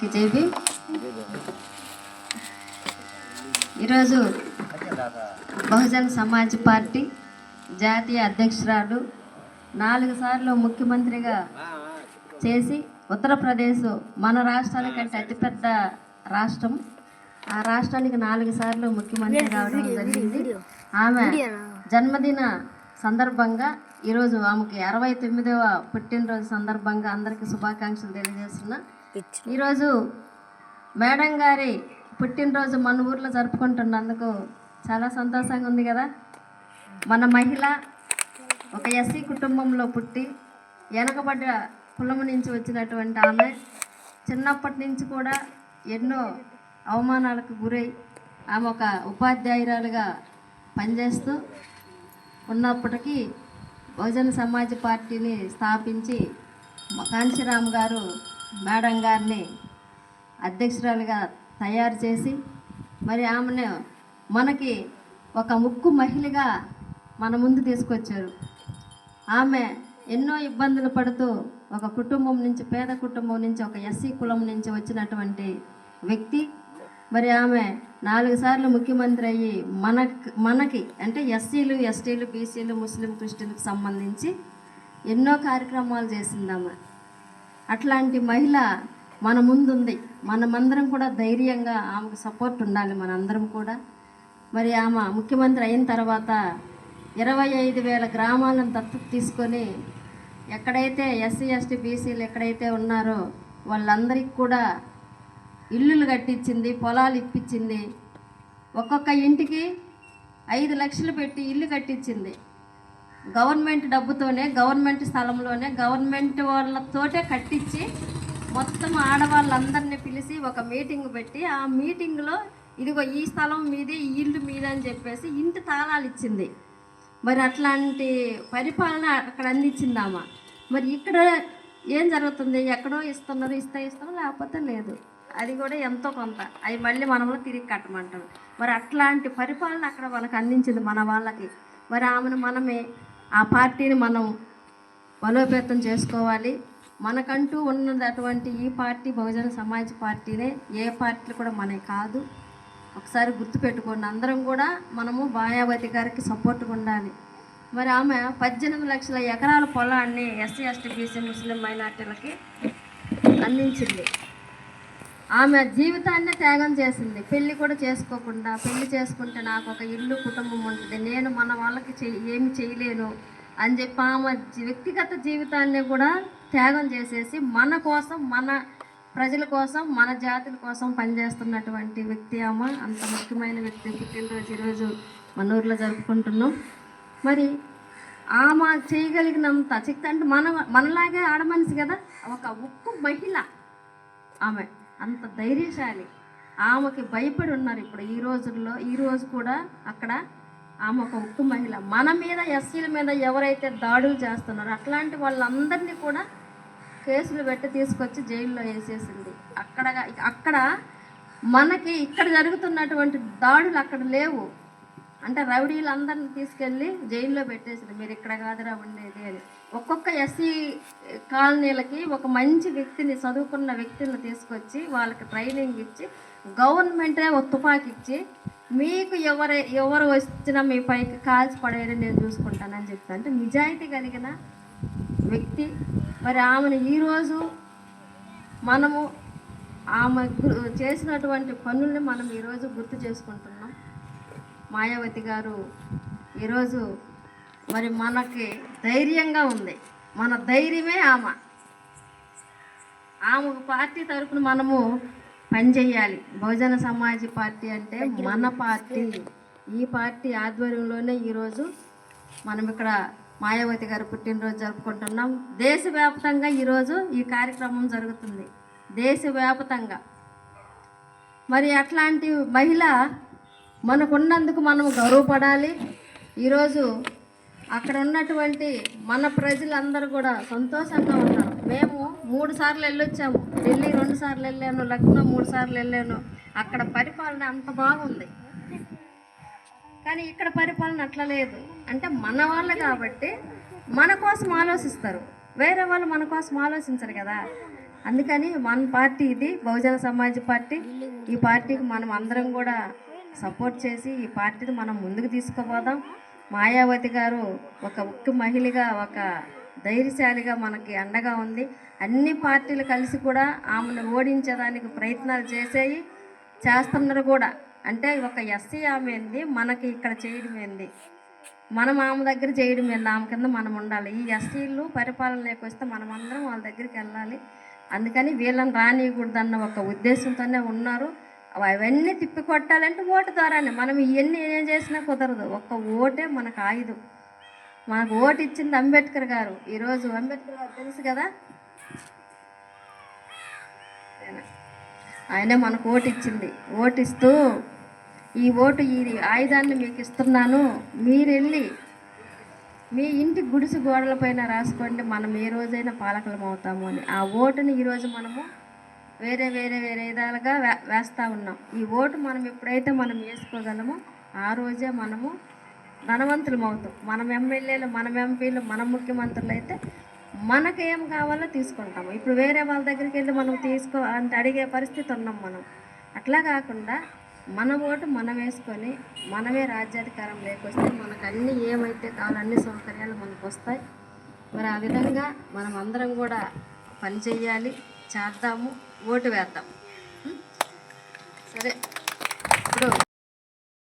JB ఈరోజు Bahujan Samaj party జాతీయ అధ్యక్షురాలు నాలుగు సార్లు ముఖ్యమంత్రిగా చేసి ఉత్తరప్రదేశ్ మన రాష్ట్రాల కంటే అతిపెద్ద రాష్ట్రం. ఆ రాష్ట్రానికి నాలుగు సార్లు ముఖ్యమంత్రి కావడం జరిగింది. ఆమె జన్మదిన సందర్భంగా ఈరోజు ఆమెకి అరవై తొమ్మిదవ పుట్టినరోజు సందర్భంగా అందరికీ శుభాకాంక్షలు తెలియజేస్తున్నా. ఈరోజు మేడం గారి పుట్టినరోజు మన ఊర్లో జరుపుకుంటున్నందుకు చాలా సంతోషంగా ఉంది కదా. మన మహిళ ఒక ఎస్సీ కుటుంబంలో పుట్టి వెనకబడ్డ కులం నుంచి వచ్చినటువంటి ఆమె చిన్నప్పటి నుంచి కూడా ఎన్నో అవమానాలకు గురై ఆమె ఒక ఉపాధ్యాయురాలుగా పనిచేస్తూ ఉన్నప్పటికీ బహుజన సమాజ్ పార్టీని స్థాపించి కాంశీరామ్ గారు మేడం గారిని అధ్యక్షురాలుగా తయారు చేసి మరి ఆమెను మనకి ఒక ముక్కు మహిళగా మన ముందు తీసుకొచ్చారు. ఆమె ఎన్నో ఇబ్బందులు పడుతూ ఒక కుటుంబం నుంచి పేద కుటుంబం నుంచి ఒక ఎస్సీ కులం నుంచి వచ్చినటువంటి వ్యక్తి. మరి ఆమె నాలుగు సార్లు ముఖ్యమంత్రి అయ్యి మన మనకి అంటే ఎస్సీలు ఎస్టీలు బీసీలు ముస్లిం క్రిస్టియన్కి సంబంధించి ఎన్నో కార్యక్రమాలు చేసింది అట్లాంటి మహిళ మన ముందుంది. మనమందరం కూడా ధైర్యంగా ఆమెకు సపోర్ట్ ఉండాలి మనందరం కూడా. మరి ఆమె ముఖ్యమంత్రి అయిన తర్వాత ఇరవై ఐదు వేల గ్రామాలను దత్తత తీసుకొని ఎక్కడైతే ఎస్సీ ఎస్టీ బీసీలు ఎక్కడైతే ఉన్నారో వాళ్ళందరికీ కూడా ఇల్లులు కట్టించింది పొలాలు ఇప్పించింది. ఒక్కొక్క ఇంటికి ఐదు లక్షలు పెట్టి ఇల్లు కట్టించింది. గవర్నమెంట్ డబ్బుతోనే గవర్నమెంట్ స్థలంలోనే గవర్నమెంట్ వాళ్ళతోటే కట్టించి మొత్తం ఆడవాళ్ళందరినీ పిలిచి ఒక మీటింగ్ పెట్టి ఆ మీటింగ్లో ఇదిగో ఈ స్థలం మీది ఈ ఇల్లు మీదే అని చెప్పేసి ఇంటి తాళాలు ఇచ్చింది. మరి అట్లాంటి పరిపాలన అక్కడ అందించిందామా మరి ఇక్కడ ఏం జరుగుతుంది? ఎక్కడో ఇస్తున్నారు ఇస్తే ఇస్తాం లేకపోతే లేదు. అది కూడా ఎంతో కొంత. అవి మళ్ళీ మనలో తిరిగి కట్టమంటారు. మరి అట్లాంటి పరిపాలన అక్కడ వాళ్ళకి అందించింది మన వాళ్ళకి. మరి ఆమెను మనమే ఆ పార్టీని మనం బలోపేతం చేసుకోవాలి. మనకంటూ ఉన్నటువంటి అటువంటి ఈ పార్టీ బహుజన సమాజ్ పార్టీనే ఏ పార్టీ కూడా మనకి కాదు. ఒకసారి గుర్తుపెట్టుకోండి అందరం కూడా మనము మాయావతి గారికి సపోర్ట్గా ఉండాలి. మరి ఆమె పద్దెనిమిది లక్షల ఎకరాల పొలాన్ని ఎస్సీ ఎస్టీ బీసీ ముస్లిం మైనార్టీలకి అందించింది. ఆమె జీవితాన్నే త్యాగం చేసింది. పెళ్ళి కూడా చేసుకోకుండా పెళ్ళి చేసుకుంటే నాకు ఒక ఇల్లు కుటుంబం ఉంటుంది. నేను మన వాళ్ళకి చెయ్యి ఏమి చేయలేను అని చెప్పి ఆమె వ్యక్తిగత జీవితాన్ని కూడా త్యాగం చేసేసి మన కోసం మన ప్రజల కోసం మన జాతుల కోసం పనిచేస్తున్నటువంటి వ్యక్తి ఆమె. అంత ముఖ్యమైన వ్యక్తి పుట్టినరోజు ఈరోజు మన ఊర్లో జరుపుకుంటున్నాం. మరి ఆమె చేయగలిగినంత శక్తి అంటే మన మనలాగే ఆడమనిషి కదా? ఒక ఉక్కు మహిళ ఆమె. అంత ధైర్యశాలి. ఆమెకి భయపడి ఉన్నారు ఇప్పుడు ఈ రోజుల్లో. ఈ రోజు కూడా అక్కడ ఆమె ఒక ఉక్కు మహిళ. మన మీద ఎస్సీల మీద ఎవరైతే దాడులు చేస్తున్నారో అట్లాంటి వాళ్ళందరినీ కూడా కేసులు పెట్టి తీసుకొచ్చి జైల్లో వేసేసింది. అక్కడ అక్కడ మనకి ఇక్కడ జరుగుతున్నటువంటి దాడులు అక్కడ లేవు. అంటే రౌడీలందరిని తీసుకెళ్ళి జైల్లో పెట్టేసింది మీరు ఇక్కడ కాదురా ఉండేది అని. ఒక్కొక్క ఎస్సీ కాలనీలకి ఒక మంచి వ్యక్తిని చదువుకున్న వ్యక్తిని తీసుకొచ్చి వాళ్ళకి ట్రైనింగ్ ఇచ్చి గవర్నమెంటే ఒక తుపాకి ఇచ్చి మీకు ఎవరు ఎవరు వచ్చినా మీ పైకి కాల్చి పడేయని నేను చూసుకుంటానని చెప్తా అంటే నిజాయితీ కలిగిన వ్యక్తి. మరి ఆమెను ఈరోజు మనము ఆమె చేసినటువంటి పనుల్ని మనం ఈరోజు గుర్తు చేసుకుంటున్నాం. మాయావతి గారు ఈరోజు మరి మనకి ధైర్యంగా ఉంది. మన ధైర్యమే ఆమె. ఆమె పార్టీ తరపున మనము పనిచేయాలి బహుజన సమాజ్ పార్టీ అంటే మన పార్టీ. ఈ పార్టీ ఆధ్వర్యంలోనే ఈరోజు మనం ఇక్కడ మాయావతి గారు పుట్టినరోజు జరుపుకుంటున్నాం. దేశవ్యాప్తంగా ఈరోజు ఈ కార్యక్రమం జరుగుతుంది. దేశవ్యాప్తంగా. మరి అట్లాంటి మహిళ మనకున్నందుకు మనం గౌరవపడాలి. ఈరోజు అక్కడ ఉన్నటువంటి మన ప్రజలందరూ కూడా సంతోషంగా ఉన్నారు. మేము మూడు సార్లు వెళ్ళొచ్చాము. ఢిల్లీ రెండు సార్లు వెళ్ళాను లక్నో మూడు సార్లు వెళ్ళాను. అక్కడ పరిపాలన అంత బాగుంది. కానీ ఇక్కడ పరిపాలన అట్లా లేదు. అంటే మన వాళ్ళు కాబట్టి మన కోసం ఆలోచిస్తారు. వేరే వాళ్ళు మన కోసం ఆలోచించరు కదా. అందుకని మన పార్టీ ఇది బహుజన సమాజ్ పార్టీ. ఈ పార్టీకి మనం అందరం కూడా సపోర్ట్ చేసి ఈ పార్టీని మనం ముందుకు తీసుకుపోదాం. మాయావతి గారు ఒక ఉక్కు మహిళగా ఒక ధైర్యశాలిగా మనకి అండగా ఉంది. అన్ని పార్టీలు కలిసి కూడా ఆమెను ఓడించడానికి ప్రయత్నాలు చేసేవి చేస్తున్నారు కూడా. అంటే ఒక ఎస్సీ ఆమె ఏంది? మనకి ఇక్కడ చేయడం ఏంది? మనం ఆమె దగ్గర చేయడం ఏంది? ఆమె కింద మనం ఉండాలి. ఈ ఎస్సీలు పరిపాలనలోకి వస్తే మనం అందరం వాళ్ళ దగ్గరికి వెళ్ళాలి. అందుకని వీళ్ళని రానియకూడదన్న ఒక ఉద్దేశంతోనే ఉన్నారు. అవన్నీ తిప్పి కొట్టాలంటే ఓటు ద్వారానే. మనం ఇవన్నీ ఏం చేసినా కుదరదు. ఒక్క ఓటే మనకు ఆయుధం. మనకు ఓటు ఇచ్చింది అంబేద్కర్ గారు. ఈరోజు అంబేద్కర్ గారు తెలుసు కదా? ఆయన- ఆయనే మనకు ఓటు ఇచ్చింది. ఓటు ఇస్తూ ఈ ఓటు ఈ ఆయుధాన్ని మీకు ఇస్తున్నాను. మీరు వెళ్ళి మీ ఇంటి గుడిసి గోడలపైన రాసుకోండి. మనం ఏ రోజైనా పాలకులం అవుతాము అని. ఆ ఓటుని ఈరోజు మనము వేరే వేరే వేరే విధాలుగా వే వేస్తూ ఉన్నాం. ఈ ఓటు మనం ఎప్పుడైతే మనం వేసుకోగలమో ఆ రోజే మనము ధనవంతులం అవుతాం. మనం ఎమ్మెల్యేలు మనం ఎంపీలు మన ముఖ్యమంత్రులు అయితే మనకు ఏం కావాలో తీసుకుంటాము. ఇప్పుడు వేరే వాళ్ళ దగ్గరికి వెళ్ళి మనం తీసుకో అంటే అడిగే పరిస్థితి ఉన్నాం మనం. అట్లా కాకుండా మన ఓటు మనం వేసుకొని మనమే రాజ్యాధికారం లేకొస్తే మనకు అన్ని ఏమైతే కావాలో అన్ని సౌకర్యాలు మనకు వస్తాయి మరి ఆ విధంగా మనం అందరం కూడా పని చేయాలి చేద్దాము ఓటు వేద్దాం. సరే.